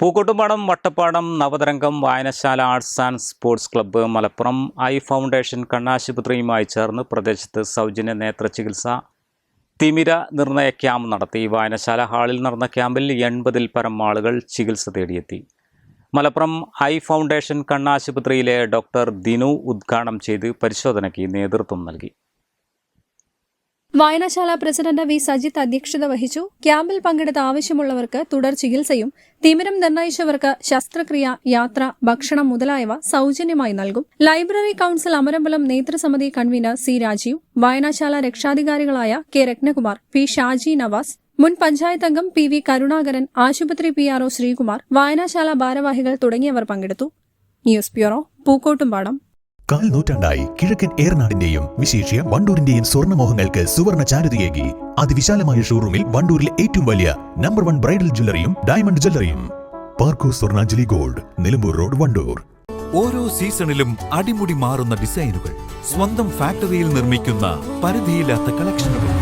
Pookkottumpadam Vattappadam Navatharangam Vayanasala arts and sports club Malappuram eye foundation കണ്ണാശുപത്രിയുമായി ചേർന്ന് പ്രദേശത്ത് സൗജന്യ നേത്ര ചികിത്സ തിമിര നിർണയ ക്യാമ്പ് നടത്തി. വായനശാല ഹാളിൽ നടന്ന ക്യാമ്പിൽ എൺപതിൽ പരം ആളുകൾ ചികിത്സ തേടിയെത്തി. മലപ്പുറം ഐ ഫൗണ്ടേഷൻ കണ്ണാശുപത്രിയിലെ ഡോക്ടർ ദിനു ഉദ്ഘാടനം ചെയ്ത് പരിശോധനയ്ക്ക് നേതൃത്വം നൽകി. വായനശാല പ്രസിഡന്റ് വി സജിത്ത് അധ്യക്ഷത വഹിച്ചു. ക്യാമ്പിൽ പങ്കെടുത്ത ആവശ്യമുള്ളവർക്ക് തുടർ ചികിത്സയും തിമിരം നിർണയിച്ചവർക്ക് ശസ്ത്രക്രിയ യാത്ര ഭക്ഷണം മുതലായവ സൌജന്യമായി നൽകും. ലൈബ്രറി കൌൺസിൽ അമരമ്പലം നേതൃസമിതി കൺവീനർ സി രാജീവ് വായനശാല രക്ഷാധികാരികളായ കെ രത്നകുമാർ പി ഷാജി നവാസ് മുൻ പഞ്ചായത്ത് അംഗം പി വി കരുണാകരൻ ആശുപത്രി പി ആർഒ ശ്രീകുമാർ വായനശാല ഭാരവാഹികൾ തുടങ്ങിയവർ പങ്കെടുത്തു. News bureau Pookkottumpadam. കാൽ നൂറ്റാണ്ടായി കിഴക്കൻ ഏറനാടിന്റെയും വിശേഷ്യ വണ്ടൂരിന്റെയും സ്വർണമോഹങ്ങൾക്ക് സുവർണ ചാരുതയേകി. അതിവിശാലമായ ഷോറൂമിൽ വണ്ടൂരിലെ ഏറ്റവും വലിയ നമ്പർ വൺ ബ്രൈഡൽ ജ്വല്ലറിയും diamond ജ്വല്ലറിയും. Parco Swarnanjali gold Nilambur road Wandoor. ഓരോ സീസണിലും അടിമുടി മാറുന്ന ഡിസൈനുകൾ സ്വന്തം ഫാക്ടറിയിൽ നിർമ്മിക്കുന്ന പരിധിയില്ലാത്ത കളക്ഷനുകൾ.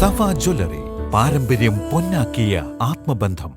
സഫ ജ്വല്ലറി പാരമ്പര്യം പൊന്നാക്കിയ ആത്മബന്ധം.